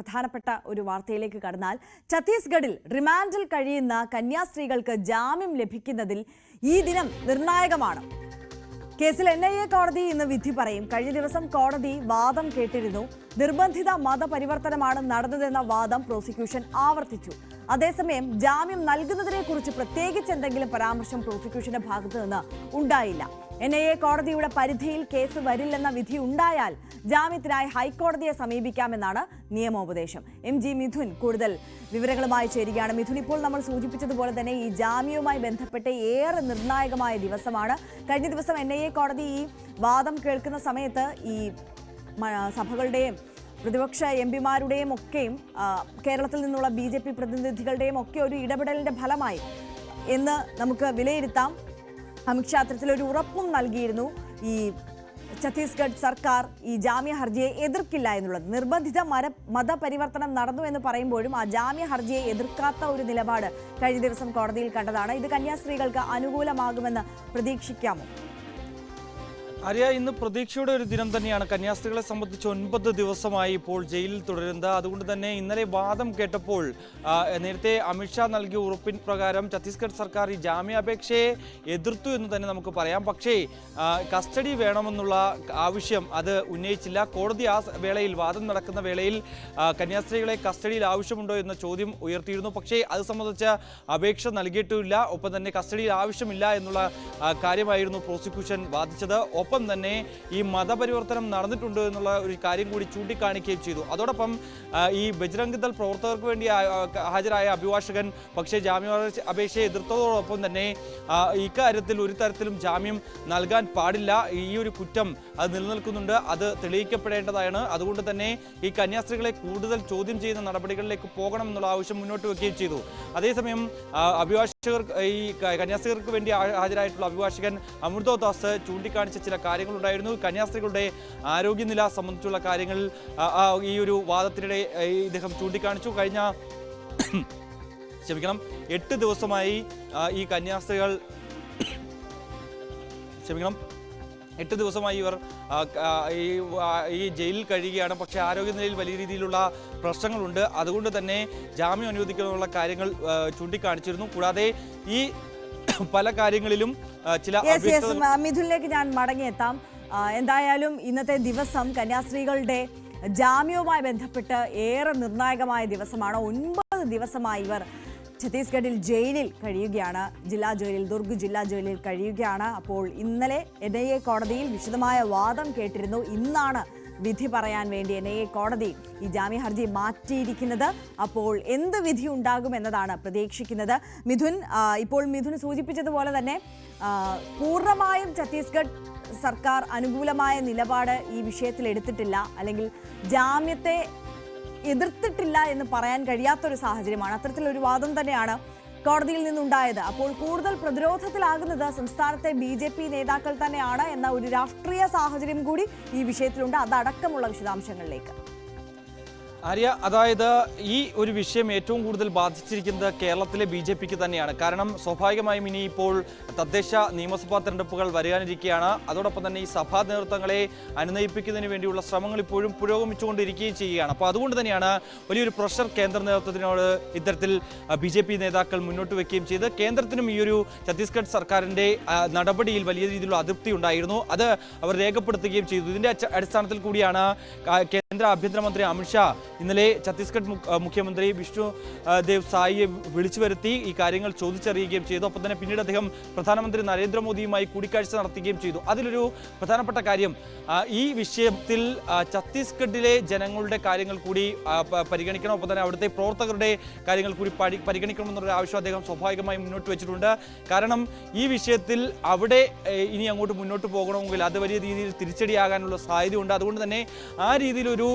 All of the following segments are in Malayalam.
പ്രധാനപ്പെട്ട ഒരു വാർത്തയിലേക്ക് കടന്നാൽ ഛത്തീസ്ഗഡിൽ റിമാൻഡിൽ കഴിയുന്ന കന്യാസ്ത്രീകൾക്ക് ജാമ്യം ലഭിക്കുന്നതിൽ ഈ ദിനം നിർണായകമാണ്. കേസിൽ എൻ ഐ എ കോടതി ഇന്ന് വിധി പറയും. കഴിഞ്ഞ ദിവസം കോടതി വാദം കേട്ടിരുന്നു. നിർബന്ധിത മതപരിവർത്തനമാണ് നടന്നതെന്ന വാദം പ്രോസിക്യൂഷൻ ആവർത്തിച്ചു. അതേസമയം ജാമ്യം നൽകുന്നതിനെക്കുറിച്ച് പ്രത്യേകിച്ച് എന്തെങ്കിലും പരാമർശം പ്രോസിക്യൂഷന്റെ ഭാഗത്തു നിന്ന് ഉണ്ടായില്ല. എൻ ഐ എ കോടതിയുടെ പരിധിയിൽ കേസ് വരില്ലെന്ന വിധി ഉണ്ടായാൽ ജാമ്യത്തിനായി ഹൈക്കോടതിയെ സമീപിക്കാമെന്നാണ് നിയമോപദേശം. എം ജി മിഥുൻ കൂടുതൽ വിവരങ്ങളുമായി ചേരുകയാണ്. മിഥുൻ ഇപ്പോൾ നമ്മൾ സൂചിപ്പിച്ചതുപോലെ തന്നെ ഈ ജാമ്യവുമായി ബന്ധപ്പെട്ട് ഏറെ നിർണായകമായ ദിവസമാണ്. കഴിഞ്ഞ ദിവസം എൻ ഐ എ കോടതി ഈ വാദം കേൾക്കുന്ന സമയത്ത് ഈ സഭകളുടെയും പ്രതിപക്ഷ എം പിമാരുടെയും ഒക്കെയും കേരളത്തിൽ നിന്നുള്ള ബി ജെ പി പ്രതിനിധികളുടെയും ഒക്കെ ഒരു ഇടപെടലിന്റെ ഫലമായി എന്ന് നമുക്ക് വിലയിരുത്താം. അമിത്ഷാ അത്തരത്തിലൊരു ഉറപ്പും നൽകിയിരുന്നു ഈ ഛത്തീസ്ഗഡ് സർക്കാർ ഈ ജാമ്യ ഹർജിയെ എതിർക്കില്ല എന്നുള്ളത്. നിർബന്ധിത മര മതപരിവർത്തനം നടന്നു എന്ന് പറയുമ്പോഴും ആ ജാമ്യ ഹർജിയെ എതിർക്കാത്ത ഒരു നിലപാട് കഴിഞ്ഞ ദിവസം കോടതിയിൽ കണ്ടതാണ്. ഇത് കന്യാസ്ത്രീകൾക്ക് അനുകൂലമാകുമെന്ന് പ്രതീക്ഷിക്കാമോ? അറിയ ഇന്ന് പ്രതീക്ഷയുടെ ഒരു ദിനം തന്നെയാണ്. കന്യാസ്ത്രീകളെ സംബന്ധിച്ച് ഒൻപത് ദിവസമായി ഇപ്പോൾ ജയിലിൽ തുടരുന്നത്. അതുകൊണ്ട് തന്നെ ഇന്നലെ വാദം കേട്ടപ്പോൾ നേരത്തെ അമിത്ഷാ നൽകിയ ഉറപ്പിൻ പ്രകാരം ഛത്തീസ്ഗഡ് സർക്കാർ ഈ ജാമ്യാപേക്ഷയെ എതിർത്തു എന്ന് തന്നെ നമുക്ക് പറയാം. പക്ഷേ കസ്റ്റഡി വേണമെന്നുള്ള ആവശ്യം അത് ഉന്നയിച്ചില്ല. കോടതി ആ വേളയിൽ വാദം നടക്കുന്ന വേളയിൽ കന്യാസ്ത്രീകളെ കസ്റ്റഡിയിൽ ആവശ്യമുണ്ടോ എന്ന ചോദ്യം ഉയർത്തിയിരുന്നു. പക്ഷേ അത് സംബന്ധിച്ച അപേക്ഷ നൽകിയിട്ടുമില്ല. ഒപ്പം തന്നെ കസ്റ്റഡിയിൽ ആവശ്യമില്ല എന്നുള്ള കാര്യമായിരുന്നു പ്രോസിക്യൂഷൻ വാദിച്ചത്. ഒപ്പം തന്നെ ഈ മതപരിവർത്തനം നടന്നിട്ടുണ്ട് എന്നുള്ള ഒരു കാര്യം കൂടി ചൂണ്ടിക്കാണിക്കുകയും ചെയ്തു. അതോടൊപ്പം ഈ ബജ്രംഗ് ദൾ പ്രവർത്തകർക്ക് വേണ്ടി ഹാജരായ അഭിഭാഷകൻ പക്ഷേ ജാമ്യ അപേക്ഷയെ എതിർത്തതോടൊപ്പം തന്നെ ഇക്കാര്യത്തിൽ ഒരു തരത്തിലും ജാമ്യം നൽകാൻ പാടില്ല. ഈ ഒരു കുറ്റം അത് നിലനിൽക്കുന്നുണ്ട്. അത് തെളിയിക്കപ്പെടേണ്ടതാണ്. അതുകൊണ്ട് തന്നെ ഈ കന്യാസ്ത്രീകളെ കൂടുതൽ ചോദ്യം ചെയ്യുന്ന നടപടികളിലേക്ക് പോകണം എന്നുള്ള ആവശ്യം മുന്നോട്ട് വെക്കുകയും ചെയ്തു. അതേസമയം ആ, അഭിഭാഷകർ ഈ കന്യാസ്ത്രീകൾക്ക് വേണ്ടി ഹാജരായിട്ടുള്ള അഭിഭാഷകൻ അമൃതോ ദാസ് ചൂണ്ടിക്കാണിച്ച ചില കാര്യങ്ങളുണ്ടായിരുന്നു. കന്യാസ്ത്രീകളുടെ ആരോഗ്യനില സംബന്ധിച്ചുള്ള കാര്യങ്ങൾ ഈ ഒരു വാദത്തിനിടെ ഇദ്ദേഹം ചൂണ്ടിക്കാണിച്ചു. കഴിഞ്ഞ ക്ഷമിക്കണം എട്ട് ദിവസമായി ഈ കന്യാസ്ത്രീകൾ ക്ഷമിക്കണം എട്ട് ദിവസമായി ഇവർ ഈ ജയിലിൽ കഴിയുകയാണ്. പക്ഷേ ആരോഗ്യനിലയിൽ വലിയ രീതിയിലുള്ള പ്രശ്നങ്ങളുണ്ട്. അതുകൊണ്ട് തന്നെ ജാമ്യം അനുവദിക്കാനുള്ള കാര്യങ്ങൾ ചൂണ്ടിക്കാണിച്ചിരുന്നു. കൂടാതെ ഈ പല കാര്യങ്ങളിലും ചില മിഥുനിലേക്ക് ഞാൻ മടങ്ങിയെത്താം. എന്തായാലും ഇന്നത്തെ ദിവസം കന്യാസ്ത്രീകളുടെ ജാമ്യവുമായി ബന്ധപ്പെട്ട് ഏറെ നിർണായകമായ ദിവസമാണ്. ഒൻപത് ദിവസമായി ഇവർ ഛത്തീസ്ഗഡിൽ ജയിലിൽ കഴിയുകയാണ്. ജില്ലാ ജയിലിൽ ദുർഗ് ജില്ലാ ജയിലിൽ കഴിയുകയാണ്. അപ്പോൾ ഇന്നലെ എൻ ഐ എ കോടതിയിൽ വിശദമായ വാദം കേട്ടിരുന്നു. ഇന്നാണ് വിധി പറയാൻ വേണ്ടി എൻ ഐ എ കോടതി ഈ ജാമ്യ ഹർജി മാറ്റിയിരിക്കുന്നത്. അപ്പോൾ എന്ത് വിധി ഉണ്ടാകും എന്നതാണ് പ്രതീക്ഷിക്കുന്നത്. മിഥുൻ ഇപ്പോൾ മിഥുൻ സൂചിപ്പിച്ചതുപോലെ തന്നെ പൂർണമായും ഛത്തീസ്ഗഡ് സർക്കാർ അനുകൂലമായ നിലപാട് ഈ വിഷയത്തിൽ എടുത്തിട്ടില്ല. അല്ലെങ്കിൽ ജാമ്യത്തെ എതിർത്തിട്ടില്ല എന്ന് പറയാൻ കഴിയാത്തൊരു സാഹചര്യമാണ്. അത്തരത്തിലൊരു വാദം തന്നെയാണ് കോടതിയിൽ നിന്നുണ്ടായത്. അപ്പോൾ കൂടുതൽ പ്രതിരോധത്തിലാകുന്നത് സംസ്ഥാനത്തെ ബി ജെ പി നേതാക്കൾ തന്നെയാണ് എന്ന ഒരു രാഷ്ട്രീയ സാഹചര്യം കൂടി ഈ വിഷയത്തിലുണ്ട്. അതടക്കമുള്ള വിശദാംശങ്ങളിലേക്ക്. ആര്യ അതായത് ഈ ഒരു വിഷയം ഏറ്റവും കൂടുതൽ ബാധിച്ചിരിക്കുന്നത് കേരളത്തിലെ ബി ജെ പിക്ക് തന്നെയാണ്. കാരണം സ്വാഭാവികമായും ഇനി ഇപ്പോൾ തദ്ദേശ നിയമസഭാ തെരഞ്ഞെടുപ്പുകൾ വരാനിരിക്കുകയാണ് അതോടൊപ്പം തന്നെ ഈ സഭാ നേതൃത്വങ്ങളെ അനുനയിപ്പിക്കുന്നതിന് വേണ്ടിയുള്ള ശ്രമങ്ങൾ ഇപ്പോഴും പുരോഗമിച്ചുകൊണ്ടിരിക്കുകയും ചെയ്യുകയാണ്. അപ്പോൾ അതുകൊണ്ട് തന്നെയാണ് വലിയൊരു പ്രഷർ കേന്ദ്ര നേതൃത്വത്തിനോട് ഇത്തരത്തിൽ ബി ജെ പി നേതാക്കൾ മുന്നോട്ട് വെക്കുകയും ചെയ്ത്. കേന്ദ്രത്തിനും ഈ ഒരു ഛത്തീസ്ഗഡ് സർക്കാരിന്റെ നടപടിയിൽ വലിയ രീതിയിലുള്ള അതൃപ്തി ഉണ്ടായിരുന്നു. അത് അവർ രേഖപ്പെടുത്തുകയും ചെയ്തു. ഇതിന്റെ അടിസ്ഥാനത്തിൽ കൂടിയാണ് കേന്ദ്ര ആഭ്യന്തരമന്ത്രി അമിത്ഷാ ഇന്നലെ ഛത്തീസ്ഗഡ് മുഖ്യമന്ത്രി വിഷ്ണു ദേവ് സായിയെ വിളിച്ചു വരുത്തി ഈ കാര്യങ്ങൾ ചോദിച്ചറിയുകയും ചെയ്തു. ഒപ്പം തന്നെ പിന്നീട് അദ്ദേഹം പ്രധാനമന്ത്രി നരേന്ദ്രമോദിയുമായി കൂടിക്കാഴ്ച നടത്തുകയും ചെയ്തു. അതിലൊരു പ്രധാനപ്പെട്ട കാര്യം ഈ വിഷയത്തിൽ ഛത്തീസ്ഗഡിലെ ജനങ്ങളുടെ കാര്യങ്ങൾ കൂടി പരിഗണിക്കണം. ഒപ്പം തന്നെ അവിടുത്തെ പ്രവർത്തകരുടെ കാര്യങ്ങൾ കൂടി പരി- പരിഗണിക്കണമെന്നുള്ള ആവശ്യം അദ്ദേഹം സ്വാഭാവികമായി മുന്നോട്ട് വെച്ചിട്ടുണ്ട്. കാരണം ഈ വിഷയത്തിൽ അവിടെ ഇനി അങ്ങോട്ട് മുന്നോട്ട് പോകണമെങ്കിൽ അത് വലിയ രീതിയിൽ തിരിച്ചടിയാകാനുള്ള സാധ്യതയുണ്ട്. അതുകൊണ്ട് തന്നെ ആ രീതിയിലൊരു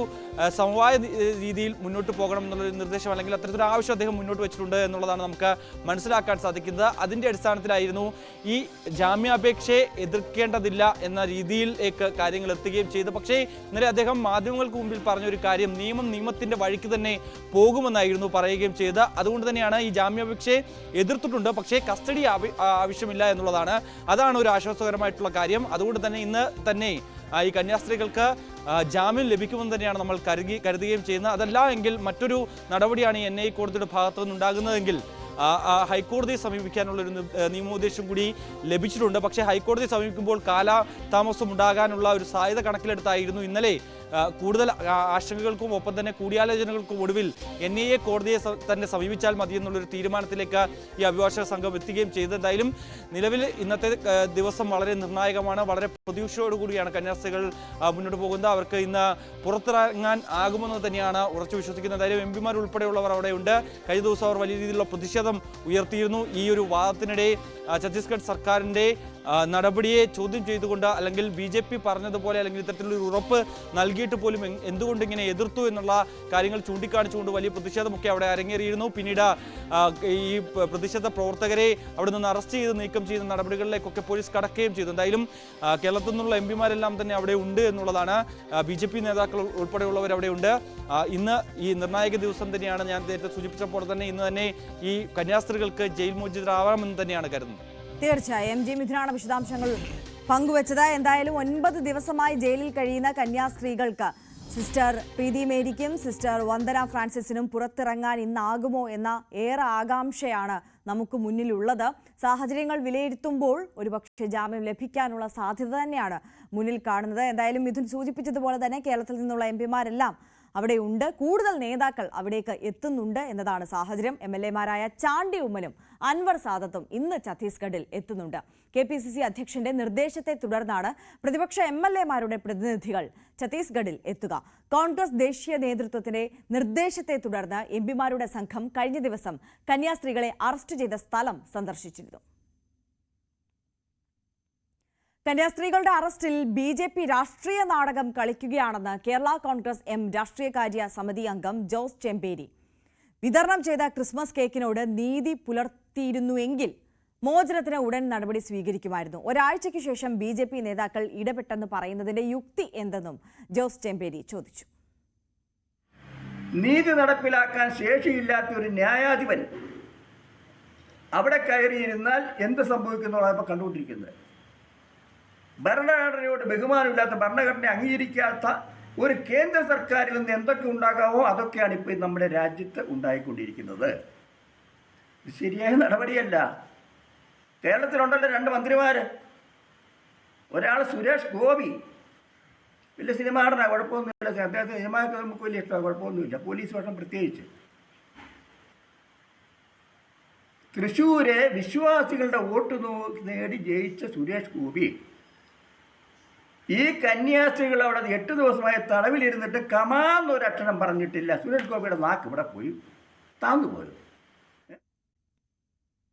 സമവായ രീതിയിൽ മുന്നോട്ട് പോകണം എന്നുള്ളൊരു നിർദ്ദേശം അല്ലെങ്കിൽ അത്തരത്തിലൊരു ആവശ്യം അദ്ദേഹം മുന്നോട്ട് വെച്ചിട്ടുണ്ട് എന്നുള്ളതാണ് നമുക്ക് മനസ്സിലാക്കാൻ സാധിക്കുന്നത്. അതിന്റെ അടിസ്ഥാനത്തിലായിരുന്നു ഈ ജാമ്യാപേക്ഷയെ എതിർക്കേണ്ടതില്ല എന്ന രീതിയിലേക്ക് കാര്യങ്ങൾ എത്തുകയും ചെയ്തു പക്ഷേ ഇന്നലെ അദ്ദേഹം മാധ്യമങ്ങൾക്ക് മുമ്പിൽ പറഞ്ഞൊരു കാര്യം നിയമം നിയമത്തിന്റെ വഴിക്ക് തന്നെ പോകുമെന്നായിരുന്നു പറയുകയും ചെയ്ത് അതുകൊണ്ട് തന്നെയാണ് ഈ ജാമ്യാപേക്ഷയെ എതിർത്തിട്ടുണ്ട്. പക്ഷേ കസ്റ്റഡി ആവശ്യമില്ല എന്നുള്ളതാണ്. അതാണ് ഒരു ആശ്വാസകരമായിട്ടുള്ള കാര്യം. അതുകൊണ്ട് തന്നെ ഇന്ന് തന്നെ ഈ കന്യാസ്ത്രീകൾക്ക് ജാമ്യം ലഭിക്കുമെന്ന് തന്നെയാണ് നമ്മൾ കരുതി കരുതുകയും ചെയ്യുന്നത്. പറയുന്നത് അതല്ല എങ്കിൽ മറ്റൊരു നടപടിയാണ് എൻ ഐ കോടതിയുടെ ഭാഗത്തു നിന്നുണ്ടാകുന്നതെങ്കിൽ ഹൈക്കോടതിയെ സമീപിക്കാനുള്ള ഒരു നിർ- ഏഹ് നിയമോപദേശം കൂടി ലഭിച്ചിട്ടുണ്ട്. പക്ഷേ ഹൈക്കോടതിയെ സമീപിക്കുമ്പോൾ കാലതാമസം ഉണ്ടാകാനുള്ള ഒരു സാധ്യത കണക്കിലെടുത്തായിരുന്നു ഇന്നലെ കൂടുതൽ ആശങ്കകൾക്കും ഒപ്പം തന്നെ കൂടിയാലോചനകൾക്കും ഒടുവിൽ എൻ ഐ എ കോടതിയെ തന്നെ സമീപിച്ചാൽ മതി എന്നുള്ളൊരു തീരുമാനത്തിലേക്ക് ഈ അഭിഭാഷക സംഘം എത്തുകയും ചെയ്തതായാലും നിലവിൽ ഇന്നത്തെ ദിവസം വളരെ നിർണായകമാണ്. വളരെ പ്രതീക്ഷയോടുകൂടിയാണ് കന്യാസ്ത്രീകൾ മുന്നോട്ട് പോകുന്നത്. അവർക്ക് ഇന്ന് പുറത്തിറങ്ങാൻ ആകുമെന്ന് തന്നെയാണ് ഉറച്ചു വിശ്വസിക്കുന്നത് എന്തായാലും എം പിമാർ ഉൾപ്പെടെയുള്ളവർ അവിടെയുണ്ട്. കഴിഞ്ഞ ദിവസം അവർ വലിയ രീതിയിലുള്ള പ്രതിഷേധം ഉയർത്തിയിരുന്നു. ഈ ഒരു വാദത്തിനിടെ ഛത്തീസ്ഗഡ് സർക്കാരിന്റെ നടപടിയെ ചോദ്യം ചെയ്തുകൊണ്ട് അല്ലെങ്കിൽ ബി ജെ പി പറഞ്ഞതുപോലെ അല്ലെങ്കിൽ ഇത്തരത്തിലൊരു ഉറപ്പ് നൽകിയിട്ട് പോലും എന്തുകൊണ്ട് ഇങ്ങനെ എതിർത്തു എന്നുള്ള കാര്യങ്ങൾ ചൂണ്ടിക്കാണിച്ചുകൊണ്ട് വലിയ പ്രതിഷേധമൊക്കെ അവിടെ അരങ്ങേറിയിരുന്നു. പിന്നീട് ഈ പ്രതിഷേധ പ്രവർത്തകരെ അവിടെ നിന്ന് അറസ്റ്റ് ചെയ്ത് നീക്കം ചെയ്യുന്ന നടപടികളിലേക്കൊക്കെ പോലീസ് കടക്കുകയും ചെയ്തു. എന്തായാലും കേരളത്തിൽ നിന്നുള്ള എം പിമാരെല്ലാം തന്നെ അവിടെ ഉണ്ട് എന്നുള്ളതാണ് ബി ജെ പി നേതാക്കൾ ഉൾപ്പെടെയുള്ളവർ അവിടെ ഉണ്ട്. ഇന്ന് ഈ നിർണായക ദിവസം തന്നെയാണ് ഞാൻ നേരത്തെ സൂചിപ്പിച്ചപ്പോൾ തന്നെ ഇന്ന് തന്നെ ഈ കന്യാസ്ത്രീകൾക്ക് ജയിൽ മോചിതരാവാമെന്ന് തന്നെയാണ് കരുതുന്നത്. തീർച്ചയായും. എം ജി മിഥുനാണ് വിശദാംശങ്ങൾ പങ്കുവച്ചത് എന്തായാലും ഒൻപത് ദിവസമായി ജയിലിൽ കഴിയുന്ന കന്യാസ്ത്രീകൾക്ക് സിസ്റ്റർ പ്രീതി മേരിക്കും സിസ്റ്റർ വന്ദന ഫ്രാൻസിസിനും പുറത്തിറങ്ങാൻ ഇന്നാകുമോ എന്ന ഏറെ ആകാംക്ഷയാണ് നമുക്ക് മുന്നിലുള്ളത്. സാഹചര്യങ്ങൾ വിലയിരുത്തുമ്പോൾ ഒരുപക്ഷെ ജാമ്യം ലഭിക്കാനുള്ള സാധ്യത തന്നെയാണ് മുന്നിൽ കാണുന്നത്. എന്തായാലും മിഥുൻ സൂചിപ്പിച്ചതുപോലെ തന്നെ കേരളത്തിൽ നിന്നുള്ള എം പിമാരെല്ലാം അവിടെ ഉണ്ട് കൂടുതൽ നേതാക്കൾ അവിടേക്ക് എത്തുന്നുണ്ട് എന്നതാണ് സാഹചര്യം. എം എൽ എമാരായ ചാണ്ടി ഉമ്മനും അൻവർ സാദത്തും ഇന്ന് ഛത്തീസ്ഗഡിൽ എത്തുന്നുണ്ട്. കെ പി സി സി അധ്യക്ഷന്റെ നിർദ്ദേശത്തെ തുടർന്നാണ് പ്രതിപക്ഷ എം എൽ എമാരുടെ പ്രതിനിധികൾ ഛത്തീസ്ഗഡിൽ എത്തുക. കോൺഗ്രസ് ദേശീയ നേതൃത്വത്തിന്റെ നിർദ്ദേശത്തെ തുടർന്ന് എം പിമാരുടെ സംഘം കഴിഞ്ഞ ദിവസം കന്യാസ്ത്രീകളെ അറസ്റ്റ് ചെയ്ത സ്ഥലം സന്ദർശിച്ചിരുന്നു. കന്യാസ്ത്രീകളുടെ അറസ്റ്റിൽ ബി ജെ പി രാഷ്ട്രീയ നാടകം കളിക്കുകയാണെന്ന് കേരള കോൺഗ്രസ് എം രാഷ്ട്രീയകാര്യ സമിതി അംഗം ജോസ് ചെമ്പേരി. വിതരണം ചെയ്ത ക്രിസ്മസ് കേക്കിനോട് നീതി പുലർത്തിയിരുന്നുവെങ്കിൽ മോചനത്തിന് ഉടൻ നടപടി സ്വീകരിക്കുമായിരുന്നു. ഒരാഴ്ചയ്ക്ക് ശേഷം ബി ജെ പി നേതാക്കൾ ഇടപെട്ടെന്ന് പറയുന്നതിന്റെ യുക്തി എന്തെന്നും ജോസ് ചെമ്പേരി ചോദിച്ചു. നീതി നടപ്പിലാക്കാൻ ശേഷിയില്ലാത്ത ഒരു ന്യായാധിപൻ അവിടെ കയറിയിരുന്നാൽ എന്ത് സംഭവിക്കുന്നുള്ളതാണ് ഇപ്പോൾ കണ്ടുകൊണ്ടിരിക്കുന്നത്. ഭരണഘടനയോട് ബഹുമാനമില്ലാത്ത ഭരണഘടന അംഗീകരിക്കാത്ത ഒരു കേന്ദ്ര സർക്കാരിൽ നിന്ന് എന്തൊക്കെ ഉണ്ടാകാമോ അതൊക്കെയാണ് ഇപ്പോൾ നമ്മുടെ രാജ്യത്ത് ഉണ്ടായിക്കൊണ്ടിരിക്കുന്നത്. ശരിയായ നടപടിയല്ല. കേരളത്തിലുണ്ടല്ലോ രണ്ട് മന്ത്രിമാർ ഒരാൾ സുരേഷ് ഗോപി. വലിയ സിനിമ നടനാണ് കുഴപ്പമൊന്നുമില്ല. അദ്ദേഹത്തിന് സിനിമയൊക്കെ നമുക്ക് വലിയ ഇഷ്ടമാണ് കുഴപ്പമൊന്നുമില്ല. പോലീസ് വേഷം പ്രത്യേകിച്ച്. തൃശ്ശൂരെ വിശ്വാസികളുടെ വോട്ട് നേടി ജയിച്ച സുരേഷ് ഗോപി. ഈ കന്യാസ്ത്രീകൾ അവിടെ എട്ട് ദിവസമായി തടവിലിരുന്നിട്ട് കമാന്നൊരക്ഷരം പറഞ്ഞിട്ടില്ല. സുരേഷ് ഗോപിയുടെ നാക്ക് ഇവിടെ പോയി താന്നു പോയത്